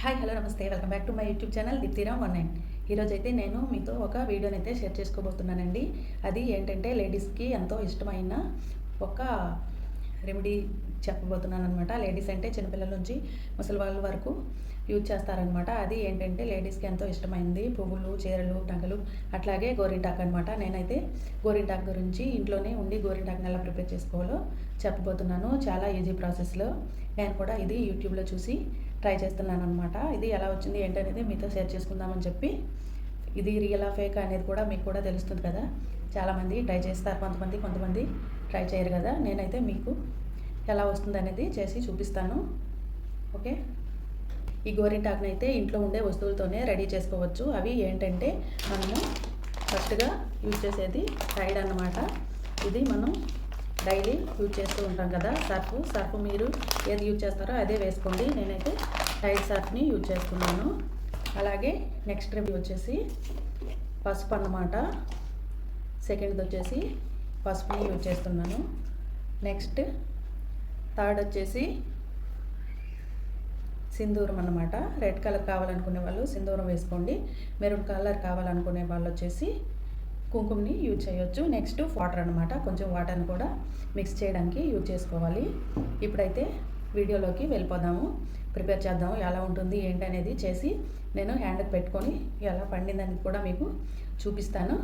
Hi hello నమస్తే. Welcome back to my YouTube channel Diptiram one nine. ఈరోజు అయితే నేను మీతో ఒక వీడియోని అయితే షేర్ చేసుకోబోతున్నానండి. అది ఏంటంటే లేడీస్కి ఎంతో ఇష్టమైన ఒక రెమెడీ చెప్పబోతున్నాను అనమాట లేడీస్ అంటే చిన్నపిల్లల నుంచి ముసలి వాళ్ళ వరకు యూజ్ చేస్తారనమాట అది ఏంటంటే లేడీస్కి ఎంతో ఇష్టమైంది. పువ్వులు చీరలు టగలు అట్లాగే గోరింటాక్ అనమాట నేనైతే గోరింటాక్ గురించి ఇంట్లోనే ఉండి గోరింటాక్ని ఎలా ప్రిపేర్ చేసుకోవాలో చెప్పబోతున్నాను. చాలా ఈజీ ప్రాసెస్లో. నేను కూడా ఇది యూట్యూబ్లో చూసి ట్రై చేస్తున్నాను అనమాట ఇది ఎలా వచ్చింది ఏంటనేది మీతో షేర్ చేసుకుందామని చెప్పి. ఇది రియలా ఫేక్ అనేది కూడా మీకు కూడా తెలుస్తుంది కదా. చాలామంది ట్రై చేస్తారు కొంతమంది కొంతమంది ట్రై చేయరు కదా. నేనైతే మీకు ఎలా వస్తుంది అనేది చేసి చూపిస్తాను. ఓకే? ఈ గోరింటాకుని అయితే ఇంట్లో ఉండే వస్తువులతోనే రెడీ చేసుకోవచ్చు. అవి ఏంటంటే మనము ఫస్ట్గా యూజ్ చేసేది సైడ్ అన్నమాట. ఇది మనం డైలీ యూజ్ చేస్తూ ఉంటాం కదా సర్ఫ్. సర్ఫ్ మీరు ఏది యూజ్ చేస్తారో అదే వేసుకోండి. నేనైతే టైట్ సర్ఫ్ని యూజ్ చేస్తున్నాను. అలాగే నెక్స్ట్ రెమెడీ వచ్చేసి పసుపు అన్నమాట. సెకండ్ది వచ్చేసి పసుపుని యూజ్ చేస్తున్నాను. నెక్స్ట్ థర్డ్ వచ్చేసి సింధూరం అన్నమాట. రెడ్ కలర్ కావాలనుకునే వాళ్ళు సింధూరం వేసుకోండి. మెరూన్ కలర్ కావాలనుకునే వాళ్ళు వచ్చేసి కుంకుమని యూజ్ చేయొచ్చు. నెక్స్ట్ వాటర్ అనమాట కొంచెం వాటర్ని కూడా మిక్స్ చేయడానికి యూజ్ చేసుకోవాలి. ఇప్పుడైతే వీడియోలోకి వెళ్ళిపోదాము. ప్రిపేర్ చేద్దాము. ఎలా ఉంటుంది ఏంటి అనేది చేసి నేను హ్యాండ్కి పెట్టుకొని ఎలా పండిందని కూడా మీకు చూపిస్తాను.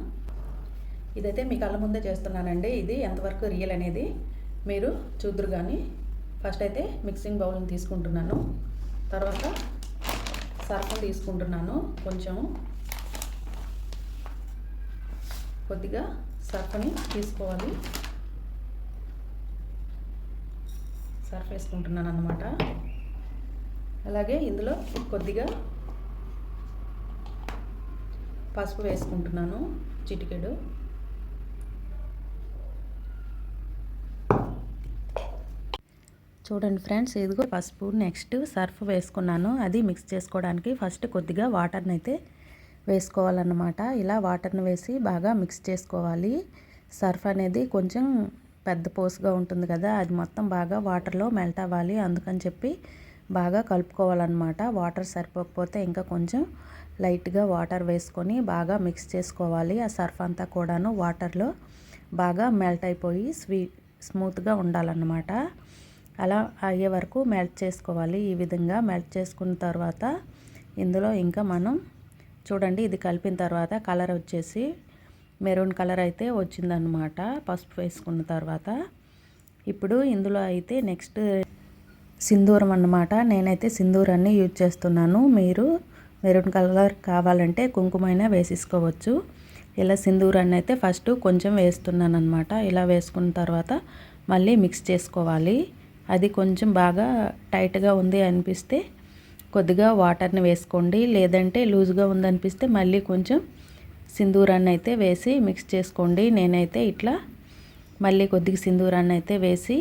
ఇదైతే మీ కళ్ళ ముందే చేస్తున్నానండి. ఇది ఎంతవరకు రియల్ అనేది మీరు చూద్దరు కానీ ఫస్ట్ అయితే మిక్సింగ్ బౌల్ని తీసుకుంటున్నాను. తర్వాత సర్ఫం తీసుకుంటున్నాను. కొంచెం కొద్దిగా సర్ఫ్ని తీసుకోవాలి. సర్ఫ్ వేసుకుంటున్నాను అన్నమాట. అలాగే ఇందులో కొద్దిగా పసుపు వేసుకుంటున్నాను చిటికెడు. చూడండి ఫ్రెండ్స్ ఇదిగో పసుపు నెక్స్ట్ సర్ఫ్ వేసుకున్నాను. అది మిక్స్ చేసుకోవడానికి ఫస్ట్ కొద్దిగా వాటర్ని అయితే వేసుకోవాలన్నమాట. ఇలా వాటర్ని వేసి బాగా మిక్స్ చేసుకోవాలి. సర్ఫ్ అనేది కొంచెం పెద్ద పోసుగా ఉంటుంది కదా అది మొత్తం బాగా వాటర్లో మెల్ట్ అవ్వాలి. అందుకని చెప్పి బాగా కలుపుకోవాలన్నమాట. వాటర్ సరిపోకపోతే ఇంకా కొంచెం లైట్గా వాటర్ వేసుకొని బాగా మిక్స్ చేసుకోవాలి. ఆ సర్ఫ్ అంతా కూడాను వాటర్లో బాగా మెల్ట్ అయిపోయి స్వీ స్మూత్గా ఉండాలన్నమాట. అలా అయ్యే వరకు మెల్ట్ చేసుకోవాలి. ఈ విధంగా మెల్ట్ చేసుకున్న తర్వాత ఇందులో ఇంకా మనం చూడండి ఇది కలిపిన తర్వాత కలర్ వచ్చేసి మెరూన్ కలర్ అయితే వచ్చిందనమాట పసుపు వేసుకున్న తర్వాత. ఇప్పుడు ఇందులో అయితే నెక్స్ట్ సింధూరం అన్నమాట. నేనైతే సింధూరాన్ని యూజ్ చేస్తున్నాను. మీరు మెరూన్ కలర్ కావాలంటే కుంకుమైనా వేసేసుకోవచ్చు. ఇలా సింధూరాన్ని అయితే ఫస్ట్ కొంచెం వేస్తున్నాను అనమాట ఇలా వేసుకున్న తర్వాత మళ్ళీ మిక్స్ చేసుకోవాలి. అది కొంచెం బాగా టైట్గా ఉంది అనిపిస్తే కొద్దిగా వాటర్ని వేసుకోండి. లేదంటే లూజ్గా ఉందనిపిస్తే మళ్ళీ కొంచెం సింధూరాన్ని అయితే వేసి మిక్స్ చేసుకోండి. నేనైతే ఇట్లా మళ్ళీ కొద్దిగా సింధూరాన్ని అయితే వేసి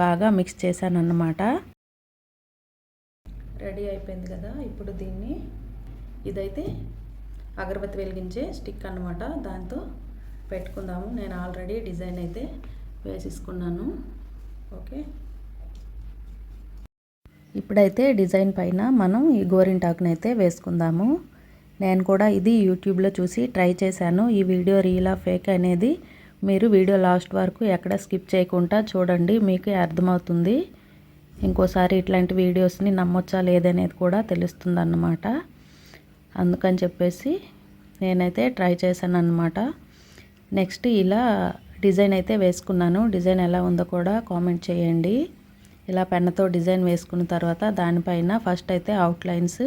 బాగా మిక్స్ చేశాను అన్నమాట రెడీ అయిపోయింది కదా? ఇప్పుడు దీన్ని ఇదైతే అగరబత్తి వెలిగించే స్టిక్ అన్నమాట. దాంతో పెట్టుకుందాము. నేను ఆల్రెడీ డిజైన్ అయితే వేసేసుకున్నాను. ఓకే? ఇప్పుడైతే డిజైన్ పైన మనం ఈ గోరింటాకుని అయితే వేసుకుందాము. నేను కూడా ఇది యూట్యూబ్లో చూసి ట్రై చేశాను. ఈ వీడియో రీలా ఫేక్ అనేది మీరు వీడియో లాస్ట్ వరకు ఎక్కడ స్కిప్ చేయకుండా చూడండి మీకు అర్థమవుతుంది. ఇంకోసారి ఇట్లాంటి వీడియోస్ని నమ్మొచ్చా లేదనేది కూడా తెలుస్తుంది అన్నమాట అందుకని చెప్పేసి నేనైతే ట్రై చేశాను అనమాట నెక్స్ట్ ఇలా డిజైన్ అయితే వేసుకున్నాను. డిజైన్ ఎలా ఉందో కూడా కామెంట్ చేయండి. ఇలా పెన్నతో డిజైన్ వేసుకున్న తర్వాత దానిపైన ఫస్ట్ అయితే అవుట్లైన్స్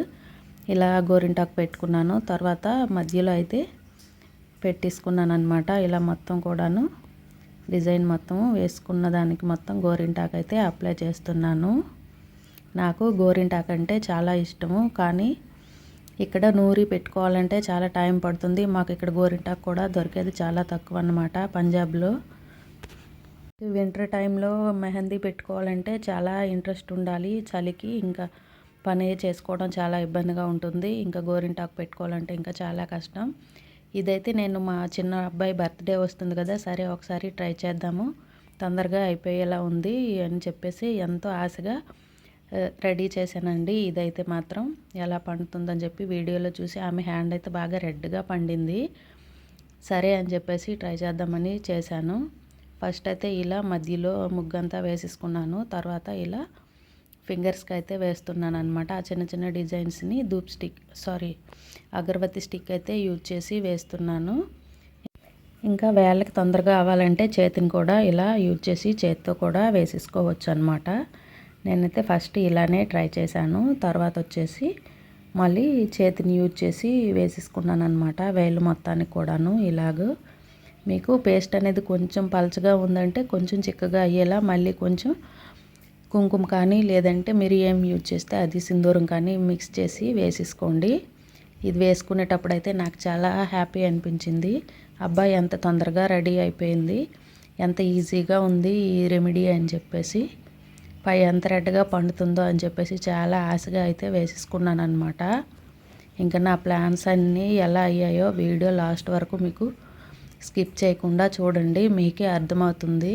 ఇలా గోరింటాకు పెట్టుకున్నాను. తర్వాత మధ్యలో అయితే పెట్టేసుకున్నాను అనమాట ఇలా మొత్తం కూడాను డిజైన్ మొత్తం వేసుకున్న దానికి మొత్తం గోరింటాకు అయితే అప్లై చేస్తున్నాను. నాకు గోరింటాకు అంటే చాలా ఇష్టము. కానీ ఇక్కడ నూరి పెట్టుకోవాలంటే చాలా టైం పడుతుంది. మాకు ఇక్కడ గోరింటాకు కూడా దొరికేది చాలా తక్కువ అన్నమాట పంజాబ్లో వింటర్ టైంలో మెహందీ పెట్టుకోవాలంటే చాలా ఇంట్రెస్ట్ ఉండాలి. చలికి ఇంకా పని చేసుకోవడం చాలా ఇబ్బందిగా ఉంటుంది. ఇంకా గోరింటాకు పెట్టుకోవాలంటే ఇంకా చాలా కష్టం. ఇదైతే నేను మా చిన్న అబ్బాయి బర్త్డే వస్తుంది కదా సరే ఒకసారి ట్రై చేద్దాము. తొందరగా అయిపోయేలా ఉంది అని చెప్పేసి ఎంతో ఆశగా రెడీ చేశానండి. ఇదైతే మాత్రం ఎలా పండుతుందని చెప్పి వీడియోలో చూసి ఆమె హ్యాండ్ అయితే బాగా రెడ్గా పండింది. సరే అని చెప్పేసి ట్రై చేద్దామని చేశాను. ఫస్ట్ అయితే ఇలా మధ్యలో ముగ్గంతా వేసేసుకున్నాను. తర్వాత ఇలా ఫింగర్స్కి అయితే వేస్తున్నాను అనమాట ఆ చిన్న చిన్న డిజైన్స్ని dhoop stick sorry agarbatti stick అయితే యూజ్ చేసి వేస్తున్నాను. ఇంకా వేళ్ళకి తొందరగా అవ్వాలంటే చేతిని కూడా ఇలా యూజ్ చేసి చేతితో కూడా వేసేసుకోవచ్చు అనమాట నేనైతే ఫస్ట్ ఇలానే ట్రై చేశాను. తర్వాత వచ్చేసి మళ్ళీ చేతిని యూజ్ చేసి వేసేసుకున్నాను అనమాట వేలు మొత్తానికి కూడాను ఇలాగ మీకు పేస్ట్ అనేది కొంచెం పలచగా ఉందంటే కొంచెం చిక్కగా అయ్యేలా మళ్ళీ కొంచెం కుంకుమ కానీ లేదంటే మీరు ఏం యూజ్ చేస్తే అది సింధూరం కానీ మిక్స్ చేసి వేసేసుకోండి. ఇది వేసుకునేటప్పుడు అయితే నాకు చాలా హ్యాపీ అనిపించింది. అబ్బాయి ఎంత తొందరగా రెడీ అయిపోయింది. ఎంత ఈజీగా ఉంది ఈ రెమెడీ అని చెప్పేసి. పై ఎంత రెడ్గా పండుతుందో అని చెప్పేసి చాలా ఆశగా అయితే వేసేసుకున్నాను అనమాట ఇంకా నా ప్లాన్స్ అన్నీ ఎలా అయ్యాయో వీడియో లాస్ట్ వరకు మీకు స్కిప్ చేయకుండా చూడండి మీకే అర్థమవుతుంది.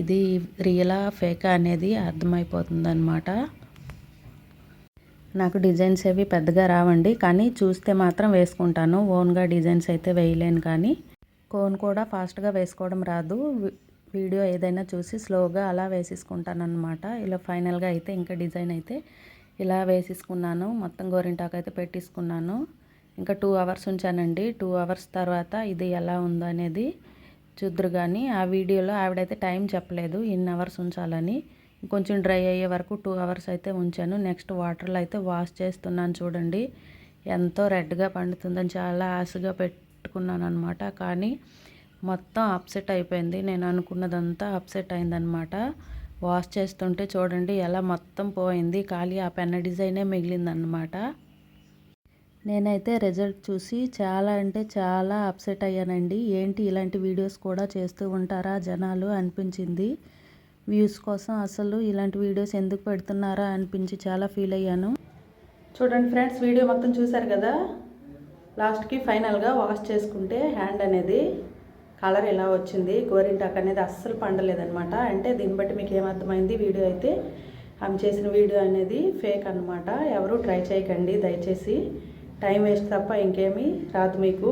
ఇది రియలా ఫేకా అనేది అర్థమైపోతుంది అనమాట నాకు డిజైన్స్ ఏవి పెద్దగా రావండి కానీ చూస్తే మాత్రం వేసుకుంటాను. ఓన్గా డిజైన్స్ అయితే వేయలేను కానీ. కోన్ కూడా ఫాస్ట్గా వేసుకోవడం రాదు. వీడియో ఏదైనా చూసి స్లోగా అలా వేసేసుకుంటాను అనమాట ఇలా ఫైనల్గా అయితే ఇంకా డిజైన్ అయితే ఇలా వేసేసుకున్నాను. మొత్తం గోరింటాకు అయితే పెట్టేసుకున్నాను. ఇంకా టూ అవర్స్ ఉంచానండి. టూ అవర్స్ తర్వాత ఇది ఎలా ఉందో అనేది చూద్దరు కానీ ఆ వీడియోలో ఆవిడైతే టైం చెప్పలేదు. ఇన్ని అవర్స్ ఉంచాలని. కొంచెం డ్రై అయ్యే వరకు టూ అవర్స్ అయితే ఉంచాను. నెక్స్ట్ వాటర్లో అయితే వాష్ చేస్తున్నాను చూడండి. ఎంతో రెడ్గా పండుతుందని చాలా ఆశగా పెట్టుకున్నాను అనమాట కానీ మొత్తం అప్సెట్ అయిపోయింది. నేను అనుకున్నదంతా అప్సెట్ అయిందనమాట వాష్ చేస్తుంటే చూడండి ఎలా మొత్తం పోయింది. ఖాళీ ఆ పెన్న డిజైనే మిగిలిందనమాట నేనైతే రిజల్ట్ చూసి చాలా అంటే చాలా అప్సెట్ అయ్యానండి. ఏంటి ఇలాంటి వీడియోస్ కూడా చేస్తూ ఉంటారా జనాలు అనిపించింది. వ్యూస్ కోసం అసలు ఇలాంటి వీడియోస్ ఎందుకు పెడుతున్నారా అనిపించి చాలా ఫీల్ అయ్యాను. చూడండి ఫ్రెండ్స్ వీడియో మొత్తం చూశారు కదా? లాస్ట్కి ఫైనల్గా వాష్ చేసుకుంటే హ్యాండ్ అనేది కలర్ ఎలా వచ్చింది గోరింటాక్ అనేది అస్సలు పండలేదనమాట అంటే దీన్ని బట్టి మీకు ఏమర్థమైంది? వీడియో అయితే ఆమె చేసిన వీడియో అనేది ఫేక్ అనమాట ఎవరు ట్రై చేయకండి దయచేసి. టైం వేస్ట్ తప్ప ఇంకేమీ రాదు మీకు.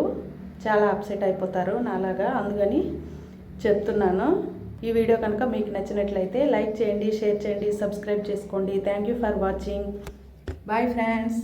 చాలా అప్సెట్ అయిపోతారు నాలాగా. అందుకని చెప్తున్నాను. ఈ వీడియో కనుక మీకు నచ్చినట్లయితే లైక్ చేయండి షేర్ చేయండి సబ్స్క్రైబ్ చేసుకోండి. Thank you for watching bye friends